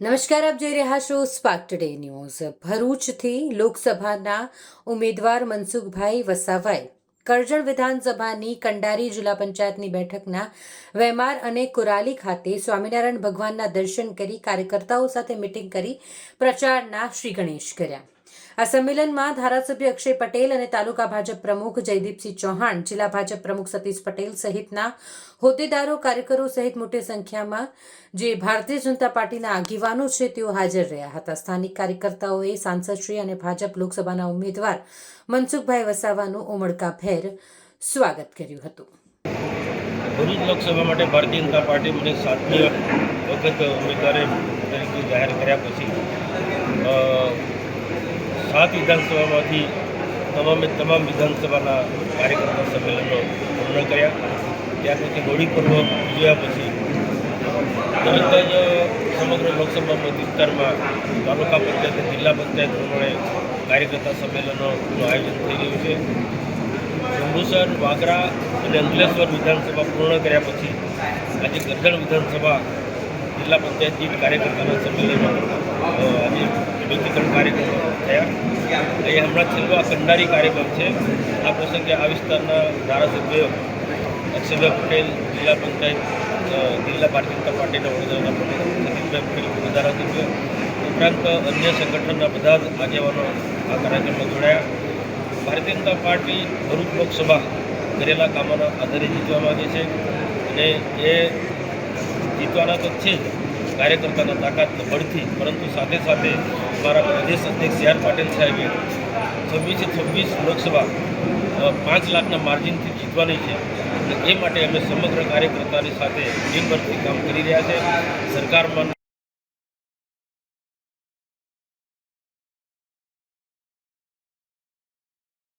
નમસ્કાર, આપ જોઈ રહ્યા છો સ્પાર્ક ટુડે ન્યૂઝ ભરૂચથી લોકસભાના ઉમેદવાર મનસુખભાઈ વસાવાએ કરજણ વિધાનસભાની કંડારી જિલ્લા પંચાયતની બેઠકના વેમાર અને કુરાલી ખાતે સ્વામિનારાયણ ભગવાનના દર્શન કરી કાર્યકર્તાઓ સાથે મિટિંગ કરી પ્રચારના શ્રી ગણેશ કર્યા. આ સંમેલનમાં ધારાસભ્ય અક્ષય પટેલ અને તાલુકા ભાજપ પ્રમુખ જયદીપસિંહ ચૌહાણ, જિલ્લા ભાજપ પ્રમુખ સતીશ પટેલ સહિતના હોદ્દેદારો, કાર્યકરો સહિત મોટી સંખ્યામાં જે ભારતીય જનતા પાર્ટીના આગેવાનો છે તેઓ હાજર રહ્યા હતા. સ્થાનિક કાર્યકર્તાઓએ સાંસદશ્રી અને ભાજપ લોકસભાના ઉમેદવાર મનસુખભાઈ વસાવાનું ઉમળકાભેર સ્વાગત કર્યું હતું. ભરૂચ લોકસભા માટે ભારતીય જનતા પાર્ટી મને સાતમી વખત ઉમેદવારે તરીકે જાહેર કર્યા પછી સાત વિધાનસભામાંથી તમામે તમામ વિધાનસભાના કાર્યકર્તા સંમેલનો પૂર્ણ કર્યા. ત્યાર પછી હોળી પર્વ ઉજવ્યા પછી તરત જ સમગ્ર લોકસભા વિસ્તારમાં તાલુકા પંચાયત જિલ્લા પંચાયત પ્રમાણે કાર્યકર્તા સંમેલનોનું આયોજન થઈ રહ્યું છે. જંબુસર, વાગરા અને અંકલેશ્વર વિધાનસભા પૂર્ણ કર્યા પછી આજે ગરધણ વિધાનસભા જિલ્લા પંચાયત કાર્યકર્તાના સંમેલનમાં આજે ત્રણ કાર્યક્રમો થયા અહીં હમણાં છેલ્લો આ કંડારી કાર્યક્રમ છે. આ પ્રસંગે આ વિસ્તારના ધારાસભ્ય અક્ષયભાઈ પટેલ, જિલ્લા પંચાયત જિલ્લા ભારતીય જનતા પાર્ટીના વડોદરાના પટેલ પટેલ પૂર્વ ઉપરાંત અન્ય સંગઠનના બધા જ આગેવાનો આ કાર્યક્રમમાં જોડાયા. ભારતીય જનતા પાર્ટી ભરૂચ લોકસભા કરેલા કામોના આધારે જીતવા માગે છે અને એ જીતવાના તો છે જ. કાર્યકર્તાના તાકાત બળથી, પરંતુ સાથે સાથે અમારા પ્રદેશ અધ્યક્ષ સી આર પાટીલ સાહેબે છવ્વીસે છવ્વીસ લોકસભા પાંચ લાખના માર્જિનથી જીતવાની છે. એ માટે અમે સમગ્ર કાર્યકર્તાની સાથે ટીમ વર્કથી કામ કરી રહ્યા છે. સરકારમાં